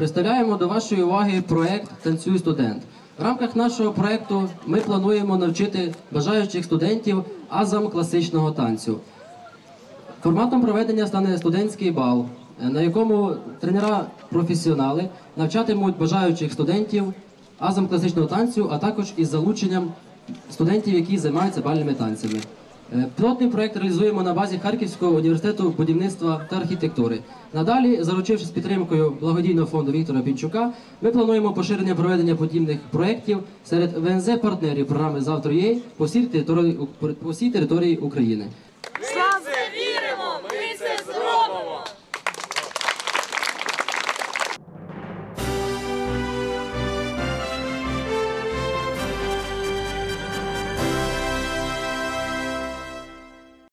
Представляємо до вашої уваги проект Танцюй студент. В рамках нашого проекту ми плануємо навчити бажаючих студентів азам класичного танцю. Форматом проведення стане студентський бал, е, на якому тренера-професіонали навчатимуть бажаючих студентів азам класичного танцю, а також із залученням студентів, які займаються бальними танцями. Е, Пілотний проект реалізуємо на базі Харківського університету будівництва та архітектури. Надалі, заручившись підтримкою благодійного фонду Віктора Пінчука, ми плануємо поширення проведення подібних проєктів серед ВНЗ партнерів програми Завтра є по всій території України.